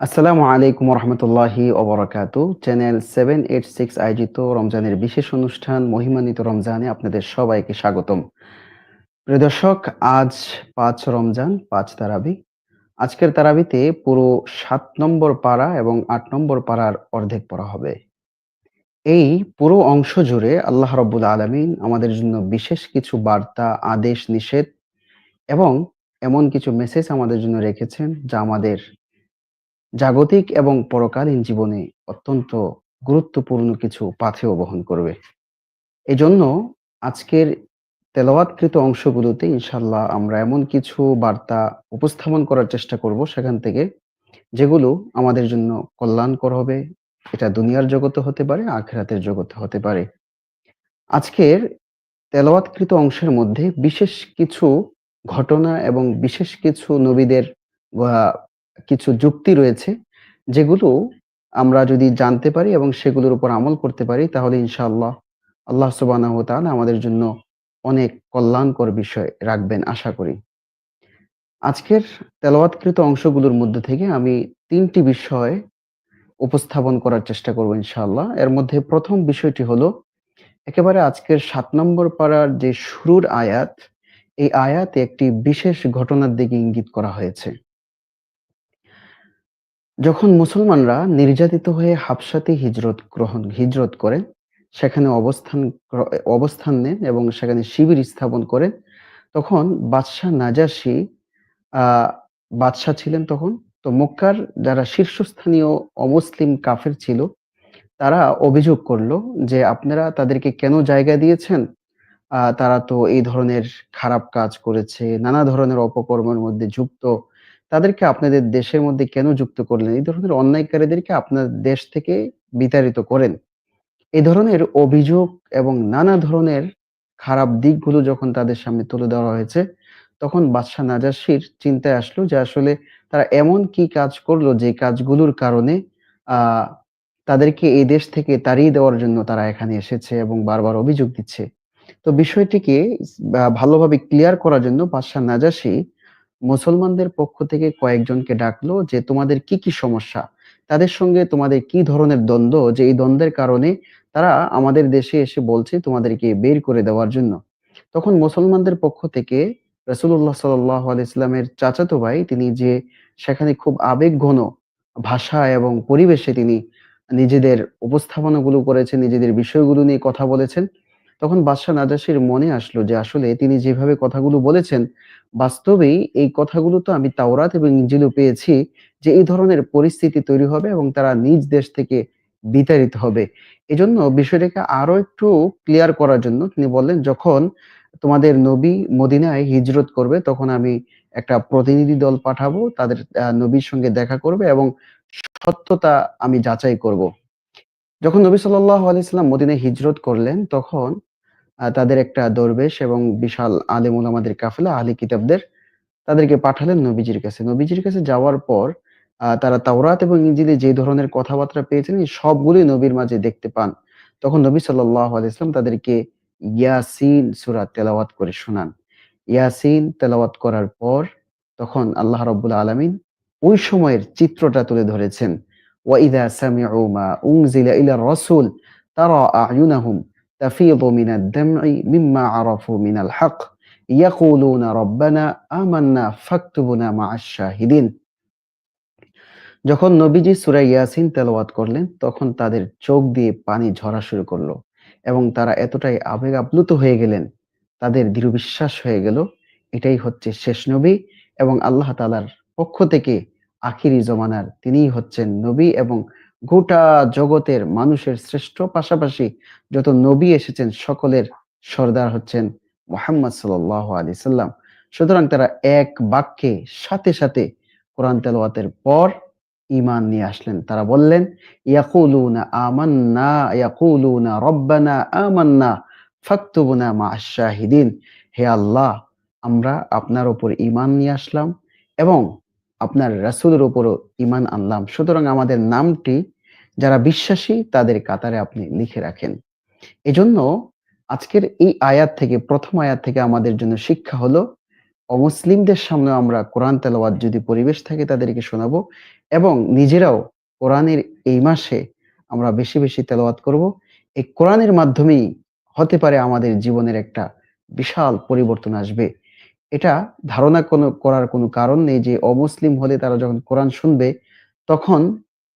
আসসালামু আলাইকুম রহমতুল্লাহি ওবরাকাতু। চ্যানেল সেভেন এইট সিক্স আয়োজিত রমজানের বিশেষ অনুষ্ঠান মহিমান্বিত রমজানে আপনাদের সবাইকে স্বাগতম। প্রিয় দর্শক, আজ পাঁচ রমজান, পাঁচ তারাবি। আজকের তারাবিতে পুরো সাত নম্বর পাড়া এবং আট নম্বর পাড়ার অর্ধেক পড়া হবে। এই পুরো অংশ জুড়ে আল্লাহ রব্বুল আলমিন আমাদের জন্য বিশেষ কিছু বার্তা, আদেশ, নিষেধ এবং এমন কিছু মেসেজ আমাদের জন্য রেখেছেন যা আমাদের জাগতিক এবং পরকালীন জীবনে অত্যন্ত গুরুত্বপূর্ণ কিছু পাথেয় বহন করবে। এজন্য আজকের তেলাওয়াতকৃত অংশগুলোতে ইনশাল্লাহ আমরা এমন কিছু বার্তা উপস্থাপন করার চেষ্টা করব সেখান থেকে, যেগুলো আমাদের জন্য কল্যাণকর হবে। এটা দুনিয়ার জগতে হতে পারে, আখেরাতের জগতে হতে পারে। আজকের তেলাওয়াতকৃত অংশের মধ্যে বিশেষ কিছু ঘটনা এবং বিশেষ কিছু নবীদের কিছু যুক্তি রয়েছে যেগুলো আমরা যদি জানতে পারি এবং সেগুলোর উপর আমল করতে পারি, তাহলে ইনশাআল্লাহ আল্লাহ সুবাহ আমাদের জন্য অনেক কল্যাণকর বিষয় রাখবেন আশা করি। আজকের তেলাওয়াতকৃত অংশগুলোর মধ্যে থেকে আমি তিনটি বিষয় উপস্থাপন করার চেষ্টা করব ইনশাআল্লাহ। এর মধ্যে প্রথম বিষয়টি হলো, একেবারে আজকের সাত নম্বর পাড়ার যে শুরুর আয়াত, এই আয়াতে একটি বিশেষ ঘটনার দিকে ইঙ্গিত করা হয়েছে। যখন মুসলমানরা নির্যাতিত হয়ে হাবসাতে হিজরত গ্রহণ, হিজরত করেন, সেখানে অবস্থান অবস্থান নেন এবং সেখানে শিবির স্থাপন করেন, তখন বাদশাহ নাজাসি বাদশাহ ছিলেন তখন। তো মক্কার যারা শীর্ষস্থানীয় অমুসলিম কাফের ছিল, তারা অভিযোগ করল যে আপনারা তাদেরকে কেন জায়গা দিয়েছেন? তারা তো এই ধরনের খারাপ কাজ করেছে, নানা ধরনের অপকর্মের মধ্যে যুক্ত। তাদেরকে আপনাদের দেশের মধ্যে কেন যুক্ত করলেন? এই ধরনের অন্যায়কারীদেরকে আপনার দেশ থেকে বিতাড়িত করেন। এই ধরনের অভিযোগ এবং নানা ধরনের খারাপ দিকগুলো যখন তাদের সামনে তুলে দেওয়া হয়েছে, তখন বাদশাহ নাজাসির চিন্তায় আসলো যে আসলে তারা এমন কি কাজ করল যে কাজগুলোর কারণে তাদেরকে এই দেশ থেকে তাড়িয়ে দেওয়ার জন্য তারা এখানে এসেছে এবং বারবার অভিযোগ দিচ্ছে। তো বিষয়টিকে ভালোভাবে ক্লিয়ার করার জন্য বাদশাহ নাজাসি মুসলমানদের পক্ষ থেকে কয়েকজনকে ডাকলো যে, তোমাদের কি কি সমস্যা? তাদের সঙ্গে তোমাদের কি ধরনের দ্বন্দ্ব যে এই দ্বন্দ্বের কারণে তারা আমাদের দেশে এসে বলছে তোমাদেরকে বের করে দেওয়ার জন্য? তখন মুসলমানদের পক্ষ থেকে রসুল্লাহ সাল্লাহ আলাইস্লামের চাচাতো ভাই, তিনি যে সেখানে খুব আবেগ ঘন ভাষা এবং পরিবেশে তিনি নিজেদের উপস্থাপনাগুলো করেছেন, নিজেদের বিষয়গুলো নিয়ে কথা বলেছেন তখন বাদশাহ নাজাসির মনে আসলো যে আসলে তিনি যেভাবে কথাগুলো বলেছেন, বাস্তবেই এই কথাগুলো তো আমি তাওরাত এবং ইঞ্জিলও পেয়েছি যে এই ধরনের পরিস্থিতি তৈরি হবে এবং তারা নিজ দেশ থেকে বিতাড়িত হবে। এজন্য বিষয়টাকে আরও একটু ক্লিয়ার করার জন্য তিনি বললেন, যখন তোমাদের নবী মদিনায় হিজরত করবে, তখন আমি একটা প্রতিনিধি দল পাঠাবো, তাদের নবীর সঙ্গে দেখা করবে এবং সত্যতা আমি যাচাই করব। যখন নবী সাল্লাহ আলাইসাল্লাম মদিনায় হিজরত করলেন, তখন তাদের একটা দরবেশ এবং বিশাল আলেম ওলামাদের কাফেলা, আহলি কিতাবদের তাদেরকে পাঠালেন নবীজির কাছে। নবীজির কাছে যাওয়ার পর তারা তাওরাত এবং ইঞ্জিলে যে ধরনের কথাবার্তা পেয়েছেন সবগুলোই নবীর মাঝে দেখতে পান। তখন নবী সাল্লাহ আলাইসলাম তাদেরকে ইয়াসিন সুরা তেলাওয়াত করে শোনান। ইয়াসিন তেলাওয়াত করার পর তখন আল্লাহ রব্বুল আলমিন ওই সময়ের চিত্রটা তুলে ধরেছেন। ওয়াইদা সামিউ মা উনজিলা ইলা রাসূল তারা আয়ুনাহুম تفيض من الدمع مما عرفوا من الحق يقولون ربنا آمنا فاكتبنا مع الشاهدين যখন নবীজি সুরা ইয়াসিন তেলাওয়াত করলেন তখন তাদের চোখ দিয়ে পানি ঝরা শুরু করলো এবং তারা এতটাই আবেগ আপ্লুত হয়ে গেলেন তাদের দৃঢ় বিশ্বাস হয়ে গেল এটাই হচ্ছে শেষ নবী এবং আল্লাহ তালার পক্ষ থেকে আখিরি জমানার তিনিই হচ্ছেন নবী এবং গোটা জগতের মানুষের শ্রেষ্ঠ পাশাপাশি যত নবী এসেছেন, সকলের সর্দার হচ্ছেন মোহাম্মদ সাল আলি সাল্লাম। সুতরাং তারা এক বাক্যে সাথে সাথে কোরআন তেলাওয়াতের পর ইমান নিয়ে আসলেন। তারা বললেন, ইয়াকুলুনা আমান্না, ইয়াকুলুনা রব্বানা আমান্না, ফাকতুবুনা মা শাহিদিন হে আল্লাহ, আমরা আপনার উপর ইমান নিয়ে আসলাম এবং আপনার রাসুলের উপরও ইমান আনলাম সুতরাং আমাদের নামটি যারা বিশ্বাসী তাদের কাতারে আপনি লিখে রাখেন এজন্য আজকের এই আয়াত থেকে প্রথম আয়াত থেকে আমাদের জন্য শিক্ষা হলো অমুসলিমদের সামনেও আমরা কোরআন তেলাওয়াত যদি পরিবেশ থাকে তাদেরকে শোনাবো এবং নিজেরাও কোরআনের এই মাসে আমরা বেশি, বেশি তেলাওয়াত করব। এই কোরআনের মাধ্যমেই হতে পারে আমাদের জীবনের একটা বিশাল পরিবর্তন আসবে। এটা ধারণা কোনো করার কোনো কারণ নেই যে অমুসলিম হলে তারা যখন কোরআন শুনবে, তখন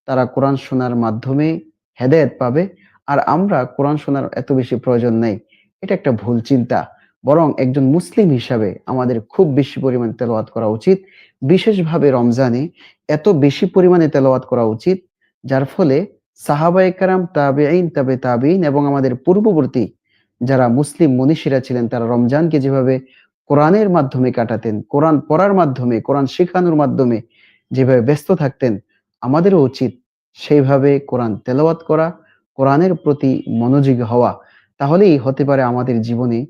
তারা কোরআন শোনার মাধ্যমে হেদায়েত পাবে। আর আমরা কোরআন শোনার এত বেশি প্রয়োজন নেই। এটা একটা ভুল চিন্তা। বরং একজন মুসলিম হিসাবে আমাদের খুব বেশি পরিমাণে তেলাওয়াত করা উচিত। বিশেষভাবে রমজানে এত বেশি পরিমাণে তেলাওয়াত করা উচিত, যার ফলে সাহাবায়ে কেরাম, তাবেঈন, তাবে তাবেঈন এবং আমাদের পূর্ববর্তী যারা মুসলিম মনীষীরা ছিলেন তারা রমজানকে যেভাবে কোরআনের মাধ্যমে কাটাতেন, কোরআন পড়ার মাধ্যমে, কোরআন শেখানোর মাধ্যমে যেভাবে ব্যস্ত থাকতেন, আমাদেরও উচিত সেইভাবে কোরআন তেলাওয়াত করা, কোরআনের প্রতি মনোযোগী হওয়া। তাহলেই হতে পারে আমাদের জীবনে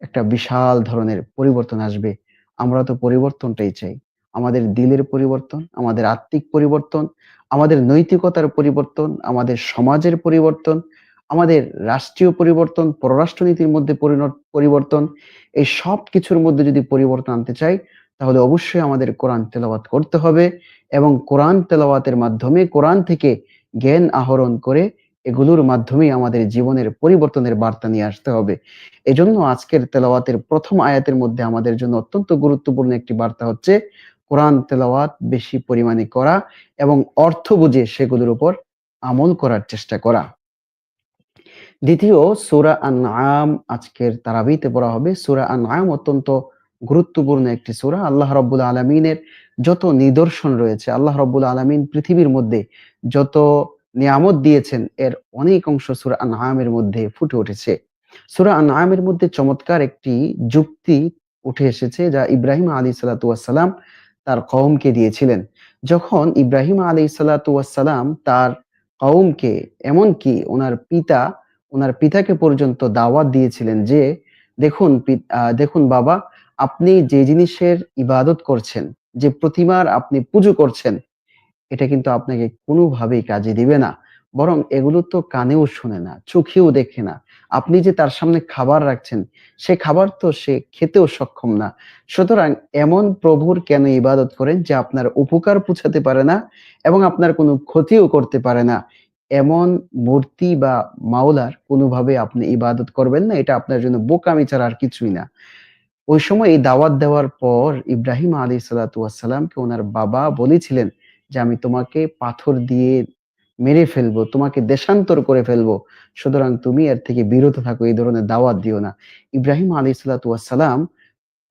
একটা বিশাল ধরনের পরিবর্তন আসবে। আমরা তো পরিবর্তনটাই চাই। আমাদের দিলের পরিবর্তন, আমাদের আত্মিক পরিবর্তন, আমাদের নৈতিকতার পরিবর্তন, আমাদের সমাজের পরিবর্তন, আমাদের রাষ্ট্রীয় পরিবর্তন, পররাষ্ট্রনীতির মধ্যে পরিবর্তন। এই সব কিছুর মধ্যে যদি পরিবর্তন আনতে চাই, তাহলে অবশ্যই আমাদের কোরআন তেলাওয়াত করতে হবে এবং কোরআন তেলাওয়াতের মাধ্যমে কোরআন থেকে জ্ঞান আহরণ করে এগুলোর মাধ্যমেই আমাদের জীবনের পরিবর্তনের বার্তা নিয়ে আসতে হবে। এজন্য আজকের তেলাওয়াতের প্রথম আয়াতের মধ্যে আমাদের জন্য অত্যন্ত গুরুত্বপূর্ণ একটি বার্তা হচ্ছে কোরআন তেলাওয়াত বেশি পরিমাণে করা এবং অর্থ বুঝে সেগুলোর উপর আমল করার চেষ্টা করা। দ্বিতীয় সূরা আনআম আজকের তারাবিতে পড়া হবে। সূরা আনআম অত্যন্ত গুরুত্বপূর্ণ একটি সূরা। আল্লাহ রাব্বুল আলামিনের যত নিদর্শন রয়েছে, আল্লাহ রাব্বুল আলামিন পৃথিবীর মধ্যে যত নিয়ামত দিয়েছেন এর অনেক অংশ সূরা আনআমের মধ্যে ফুটে উঠেছে। সূরা আনআমের মধ্যে চমৎকার একটি যুক্তি উঠে এসেছে যা ইব্রাহিম আলাইহিস সালাতু ওয়াস সালাম তার কওমকে দিয়েছিলেন। যখন ইব্রাহিম আলাইহিস সালাতু ওয়াস সালাম তার কওমকে এমনকি ওনার পিতা, উনার পিতাকে পর্যন্ত দাওয়াত দিয়েছিলেন যে, "দেখুন দেখুন বাবা, আপনি যে জিনিসের ইবাদত করছেন, যে প্রতিমার আপনি পুজো করছেন, এটা কিন্তু আপনাকে কোনোভাবেই কাজে দিবে না। বরং এগুলো তো কানেও শোনে না, চোখেও দেখে না। আপনি যে তার সামনে খাবার রাখছেন, সে খাবার তো সে খেতেও সক্ষম না। সুতরাং এমন প্রভুর কেন ইবাদত করেন যে আপনার উপকার পৌঁছাতে পারে না এবং আপনার কোনো ক্ষতিও করতে পারে না। এমন মূর্তি বা মাওলার কোনোভাবে আপনি ইবাদত করবেন না। এটা আপনার জন্য বোকামি ছাড়া আর কিছুই না।" ওই সময় এই দাওয়াত দেওয়ার পর ইব্রাহিম আলাইহিস সালাতু ওয়াস সালামকে উনার বাবা বলেছিলেন যে, "আমি তোমাকে পাথর দিয়ে মেরে ফেলব, তোমাকে দেশান্তর করে ফেলব। সুতরাং তুমি এর থেকে বিরত থাকো, এই ধরনের দাওয়াত দিও না।" ইব্রাহিম আলাইহিস সালাতু ওয়াস সালাম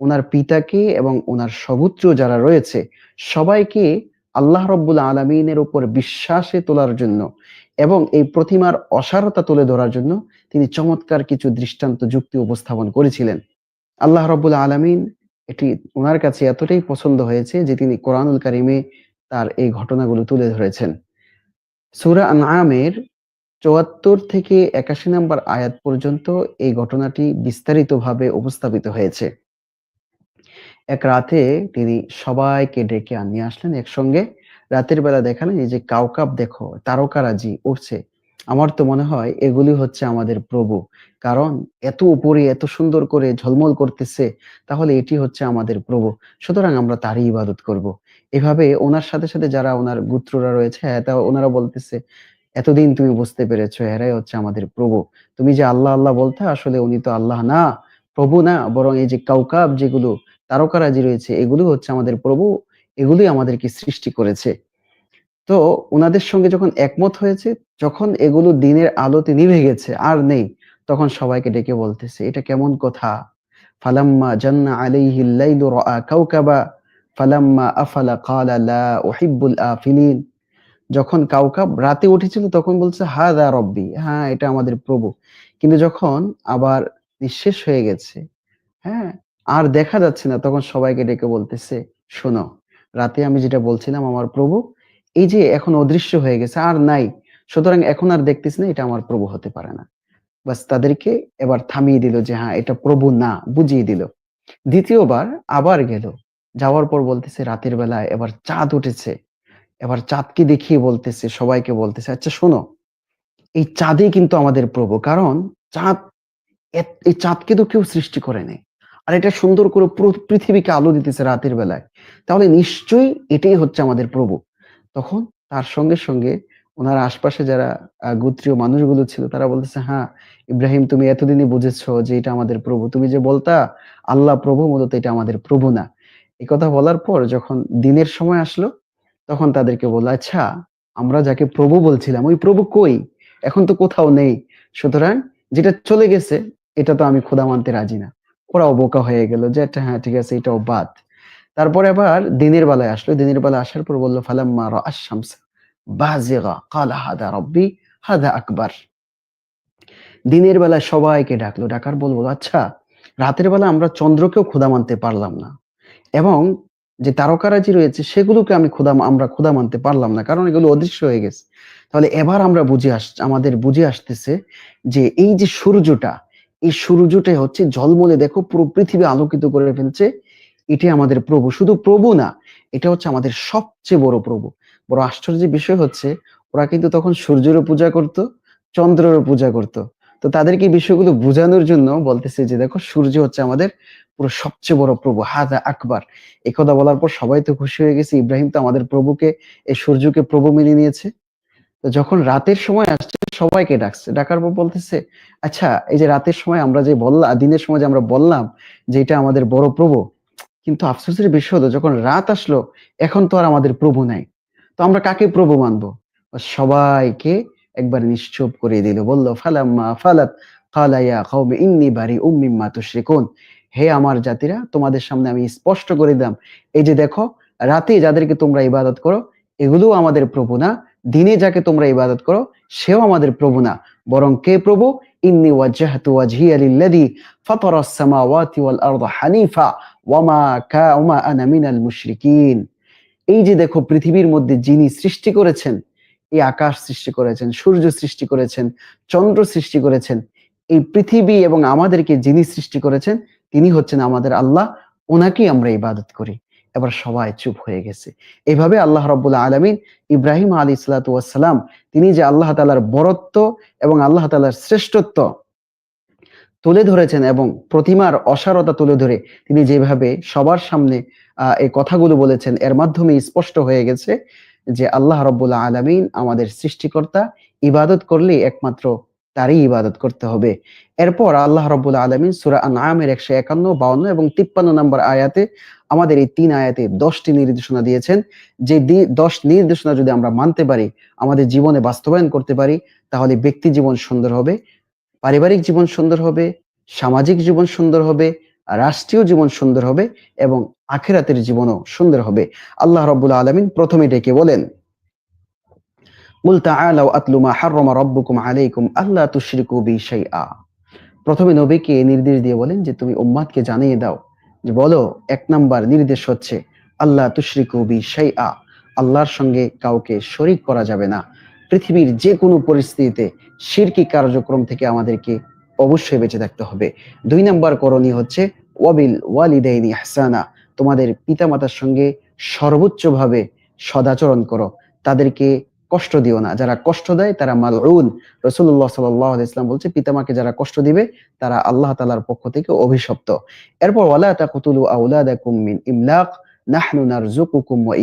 উনার পিতাকে এবং ওনার সগোত্রীয় যারা রয়েছে সবাইকে আল্লাহ রাব্বুল আলামিনের উপর বিশ্বাসে তোলার জন্য এবং এই প্রতিমার অসারতা তুলে ধরার জন্য তিনি চমৎকার কিছু দৃষ্টান্ত যুক্তি উপস্থাপন করেছিলেন। আল্লাহ রাব্বুল আলামিন এটি ওনার কাছে এতটাই পছন্দ হয়েছে যে তিনি কোরআনুল কারিমে তার এই ঘটনাগুলো তুলে ধরেছেন। সূরা আনআমের ৭৪ থেকে ৮১ নম্বর আয়াত পর্যন্ত এই ঘটনাটি বিস্তারিতভাবে উপস্থাপিত হয়েছে। এক রাতে তিনি সবাইকে ডেকে আ নিয়ে আসলেন একসঙ্গে। রাতের বেলা দেখালেন, "এই যে কাওকাব দেখো, তারকারাজি উড়ছে। আমার তো মনে হয় এগুলি হচ্ছে আমাদের প্রভু। কারণ এত উপরে এত সুন্দর করে ঝলমল করতেছে, তাহলে এটি হচ্ছে আমাদের প্রভু। সুতরাং আমরা তারই ইবাদত করব।" এভাবে ওনার সাথে, সাথে যারা ওনার গুত্ররা রয়েছে তা ওনারা বলতেছে, "এতদিন তুমি বুঝতে পেরেছ এরাই হচ্ছে আমাদের প্রভু। তুমি যে আল্লাহ, আল্লাহ বলতে আসলে উনি তো আল্লাহ না, প্রভু না, বরং এই যে কাওকাব যেগুলো তারকারাজি রয়েছে এগুলো হচ্ছে আমাদের প্রভু। এগুলোই আমাদেরকে সৃষ্টি করেছে।" তো ওনাদের সঙ্গে যখন একমত হয়েছে, যখন এগুলো দিনের আলোতে নিভে গেছে, আর নেই, তখন সবাইকে ডেকে বলতেছে, "এটা কেমন কথা? ফালাম্মা জান্না আলাইহিল লাইলু রাআ কাওকাবা ফালাম্মা আফালা ক্বালা লা উহিব্বুল আফিলিন।" যখন কাওকাব রাতে উঠেছিল তখন বলছে, "হাযা রব্বি।" হ্যাঁ, এটা আমাদের প্রভু। কিন্তু যখন আবার নিঃশেষ হয়ে গেছে, হ্যাঁ? আর দেখা যাচ্ছে না তখন সবাইকে ডেকে বলতেছে, "শোনো, রাতে আমি যেটা বলছিলাম আমার প্রভু, এই যে এখন অদৃশ্য হয়ে গেছে, আর নাই। সুতরাং এখন আর দেখতেছি না এটা আমার প্রভু হতে পারে না।" বাস তাদেরকে এবার থামিয়ে দিল যে হ্যাঁ, এটা প্রভু না, বুঝিয়ে দিল। দ্বিতীয়বার আবার গেল। যাওয়ার পর বলতেছে রাতের বেলায় এবার চাঁদ উঠেছে। এবার চাঁদকে দেখিয়ে বলতেছে, সবাইকে বলতেছে, "আচ্ছা শোনো, এই চাঁদই কিন্তু আমাদের প্রভু। কারণ চাঁদ এই চাঁদকে তো কেউ সৃষ্টি করে নাই। আর এটা সুন্দর করে পুরো পৃথিবীকে আলো দিতেছে রাতের বেলায়। তাহলে নিশ্চয়ই এটাই হচ্ছে আমাদের প্রভু। তখন তার সঙ্গে সঙ্গে ওনার আশপাশে যারা গোত্রীয় মানুষগুলো ছিল, তারা বলতেছে হ্যাঁ ইব্রাহিম, তুমি এতদিনই বুঝেছ যে এটা আমাদের প্রভু। তুমি যে বলতা, আল্লাহ প্রভু মূলত এটা আমাদের প্রভু না। এই কথা বলার পর যখন দিনের সময় আসলো, তখন তাদেরকে বলল আচ্ছা আমরা যাকে প্রভু বলছিলাম, ওই প্রভু কই? এখন তো কোথাও নেই। সুতরাং যেটা চলে গেছে, এটা তো আমি খোদা মানতে রাজি না। ওরাও বোকা হয়ে গেল যে একটা হ্যাঁ ঠিক আছে, এটাও বাদ। তারপরে আবার দিনের বেলায় আসলো। দিনের বেলায় আসার পর বলল, ফালাম্মা শামসা বাজিগা কালা হাদা রব্বি হাদা আকবার। দিনের বেলায় সবাইকে ডাকলো। ডাকার বলব আচ্ছা রাতের বেলা আমরা চন্দ্রকেও ক্ষুধা মানতে পারলাম না এবং যে তারকারাজি রয়েছে সেগুলোকে আমি ক্ষুধা আমরা ক্ষুধা মানতে পারলাম না, কারণ এগুলো অদৃশ্য হয়ে গেছে। তাহলে এবার আমরা বুঝে আস, আমাদের বুঝে আসতেছে যে এই যে সূর্যটা এই সূর্যটাই হচ্ছে ঝলমলে দেখো পুরো পৃথিবী আলোকিত করে ফেলছে। এটাই আমাদের প্রভু। শুধু প্রভু না, এটা হচ্ছে আমাদের সবচেয়ে বড় প্রভু। বড় আশ্চর্যের বিষয় হচ্ছে, ওরা কিন্তু তখন সূর্যেরও পূজা করত, চন্দ্রেরও পূজা করত। তো তাদেরকে বিষয়গুলো বোঝানোর জন্য বলতেছে যে, দেখো, সূর্য হচ্ছে আমাদের পুরো সবচেয়ে বড় প্রভু হাজা আকবার। এই কথা বলার পর সবাই তো খুশি হয়ে গেছে। ইব্রাহিম তো আমাদের প্রভুকে, এই সূর্যকে প্রভু মেনে নিয়েছে। তো যখন রাতের সময় আসছে, সবাইকে ডাকছে। ডাকার পর বলতেছে আচ্ছা এই যে রাতের সময় আমরা যে বললাম, দিনের সময় যে আমরা বললাম যে এটা আমাদের বড় প্রভু, কিন্তু আফসোসের বিষয় হলো, যখন রাত আসলো, এখন তো আর আমাদের প্রভু নাই। তো আমরা কাকে প্রভু মানবো? সবাইকে একবার নিশ্চুপ করে দিল। বলল, ফালাম্মা ফালাত কালাইয়া কওমি ইন্নি বারি উম্মিম্মা তুশরিকুন। হে আমার জাতিরা, তোমাদের সামনে আমি স্পষ্ট করে দিলাম, এই যে দেখো, রাতে যাদেরকে তোমরা ইবাদত করো, এগুলোও আমাদের প্রভু না দিনে যাকে তোমরা ইবাদত করো, সেও আমাদের প্রভু না। বরং কে প্রভু? ইন্নি ওয়াজ্জাহতু ওয়াজহিয়া লিল্লাযী ফাতারাস সামাওয়াতি ওয়াল আরদা হানিফা ওয়ামা কা ওমা আনা মিনাল মুশরিকিন। এই যে দেখো পৃথিবীর মধ্যে যিনি সৃষ্টি করেছেন, এই আকাশ সৃষ্টি করেছেন, সূর্য সৃষ্টি করেছেন, চন্দ্র সৃষ্টি করেছেন, এই পৃথিবী এবং আমাদেরকে যিনি সৃষ্টি করেছেন, তিনি হচ্ছেন আমাদের আল্লাহ, ওনাকেই আমরা ইবাদত করি। এবার সবাই চুপ হয়ে গেছে। এভাবে আল্লাহ রব্বুল্লাহ আলমিন ইব্রাহিম আলী সালাতাম তিনি যে আল্লাহ তালার বরত্ব এবং আল্লাহ তালার শ্রেষ্ঠত্ব তুলে ধরেছেন এবং প্রতিমার অসারতা তুলে ধরে তিনি যেভাবে সবার সামনে, আহ, এই কথাগুলো বলেছেন, এর মাধ্যমে স্পষ্ট হয়ে গেছে যে আল্লাহ রব্বুল্লাহ আলমিন আমাদের সৃষ্টিকর্তা, ইবাদত করলে একমাত্র তারই ইবাদত করতে হবে। এরপর আল্লাহ রব্বুল আলমিন সুরা আনামের একশো একান্ন, বাউন্ন এবং তিপ্পান্ন নম্বর আয়াতে আমাদের এই তিন আয়াতে দশটি নির্দেশনা দিয়েছেন। যে দশ নির্দেশনা যদি আমরা মানতে পারি, আমাদের জীবনে বাস্তবায়ন করতে পারি, তাহলে ব্যক্তি জীবন সুন্দর হবে, পারিবারিক জীবন সুন্দর হবে, সামাজিক জীবন সুন্দর হবে, রাষ্ট্রীয় জীবন সুন্দর হবে এবং আখেরাতের জীবনও সুন্দর হবে। আল্লাহ রব্বুল আলমিন প্রথমে ডেকে বলেন প্রথমে নবীকে নির্দেশ দিয়ে বলেন যে, তুমি উম্মাদকে জানিয়ে দাও যে, বলো, এক নাম্বার নির্দেশ হচ্ছে আল্লাহ তুশরিকু বি শাইআ, আল্লাহর সঙ্গে কাউকে শরিক করা যাবে না। পৃথিবীর যে কোনো পরিস্থিতিতে শিরকি কার্যক্রম থেকে আমাদেরকে অবশ্যই বেঁচে থাকতে হবে। দুই নাম্বার করণীয় হচ্ছে, ওয়াবিল ওয়ালিদাইনি হাসানা তোমাদের পিতামাতার সঙ্গে সর্বোচ্চভাবে সদাচরণ করো। তাদেরকে কষ্ট দিও না। যারা কষ্ট দেয় তারা মালউন। রসুল্লাহ সাল্লাহ বলছে, পিতামাকে যারা কষ্ট দিবে, তারা আল্লাহ তালার পক্ষ থেকে অভিশপ্ত। এরপর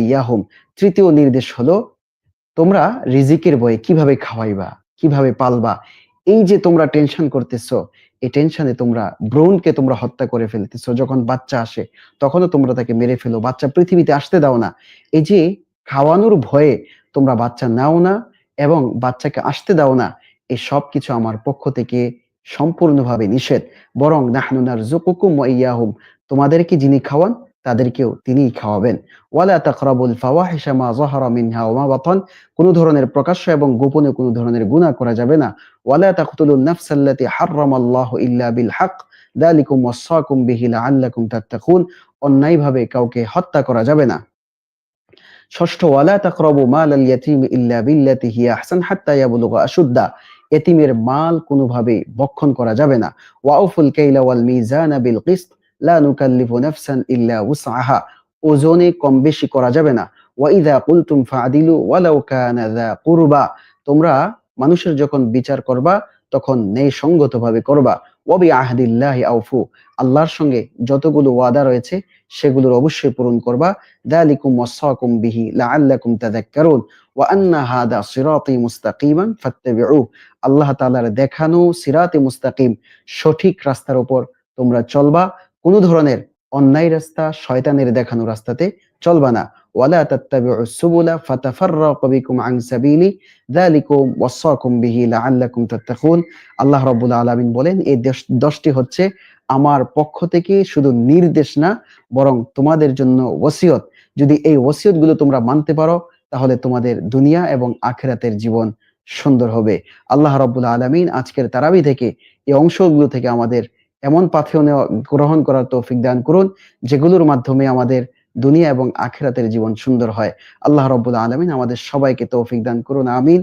ইয়াহুম। তৃতীয় নির্দেশ হলো, তোমরা রিজিকের বয়ে কীভাবে খাওয়াইবা, কীভাবে পালবা? এই যে তোমরা টেনশন করতেছো, এই টেনশনে তোমরা ব্রৌনকে তোমরা হত্যা করে ফেলতেছো। যখন বাচ্চা আসে, তখনও তোমরা তাকে মেরে ফেলো। বাচ্চা পৃথিবীতে আসতে দাও না। এই যে খাওয়ানোর ভয়ে তোমরা বাচ্চা নাও না এবং বাচ্চাকে আসতে দাও না। এই সব কিছু আমার পক্ষ থেকে সম্পূর্ণভাবে নিষেধ। বরং নাহনুনার জুকুকুম ইয়াহুম। তোমাদেরকে যিনি খাওয়ান, তাদেরকেও তিনিই খাওয়াবেন। ওয়ালা তাকরাবুল ফাওয়াহিশা মা যাহারা মিনহা ওয়া বাতান। কোন ধরনের প্রকাশ্য এবং গোপনে কোন ধরনের গুনাহ করা যাবে না। ওয়ালা তাকতুলুন নাফসাল্লাতী হাররামাল্লাহু ইল্লা বিল হক। যালিকুম ওয়াসাকুম বিহি লাআল্লাকুম তাত্তাকুন। অন্যায়ভাবে কাউকে হত্যা করা যাবে না। ষষ্ঠ, ওয়ালা তাকরাবু মাল আল ইয়াতিম ইল্লা বিল্লাতি হিয়া আহসান হাত্তা ইয়াবলুগা আশুদ্দা। এতিমের মাল কোনোভাবে বক্ষণ করা যাবে না। ওয়াউফুল কাইলা ওয়াল মিজানা বিল কিসত, লা নুকাল্লিফু নাফসান ইল্লা উসআহা। ওজনে কম বেশি করা যাবে না। ওয়া ইযা কুলতুম ফাআদিলু ওয়ালাউ কানা যা কুরবা। তোমরা মানুষের যখন বিচার করবা, তখন ন্যায় সঙ্গতভাবে করবা। আল্লাহর সঙ্গে যতগুলো ওয়াদা রয়েছে, সেগুলোর অবশ্যই পূরণ করবা। দালিকুম ওয়াসাকুম বিহি লাআল্লাকুম তাযাক্কারুন ওয়া আন্না হাদা সিরাতি মুস্তাকিমান ফাত্তাবিউ। আল্লাহ তাআলার দেখানো সিরাতে মুস্তাকিম সঠিক রাস্তার উপর তোমরা চলবা। কোনো ধরনের অন্যায় রাস্তা, শয়তানের দেখানো রাস্তাতে চলবা না। ওয়ালা তাত্তাবিউস সুবুলা ফাতাফাররাকু বিকুম আন সাবিলি যালিকুম ওয়াসাকুম বিহি লাআল্লাকুম তাত্তাকুন। আল্লাহ রাব্বুল আলামিন বলেন এই দশ দশটি হচ্ছে আমার পক্ষ থেকে শুধু নির্দেশ না বরং তোমাদের জন্য ওসিয়ত। যদি এই ওসিয়তগুলো তোমরা মানতে পারো তাহলে তোমাদের দুনিয়া এবং আখেরাতের জীবন সুন্দর হবে। আল্লাহ রাব্বুল আলামিন আজকের তারাবি থেকে এই অংশগুলো থেকে আমাদের এমন পাথেও গ্রহণ করার তৌফিক দান করুন, যেগুলোর মাধ্যমে আমাদের দুনিয়া এবং আখেরাতের জীবন সুন্দর হয়। আল্লাহ রব্বুল আলমিন আমাদের সবাইকে তৌফিক দান করুন। আমিন।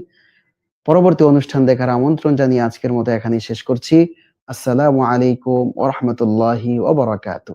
পরবর্তী অনুষ্ঠান দেখার আমন্ত্রণ জানিয়ে আজকের মতো এখানেই শেষ করছি। আসসালামু আলাইকুম ওয়া ওবরাকাতু।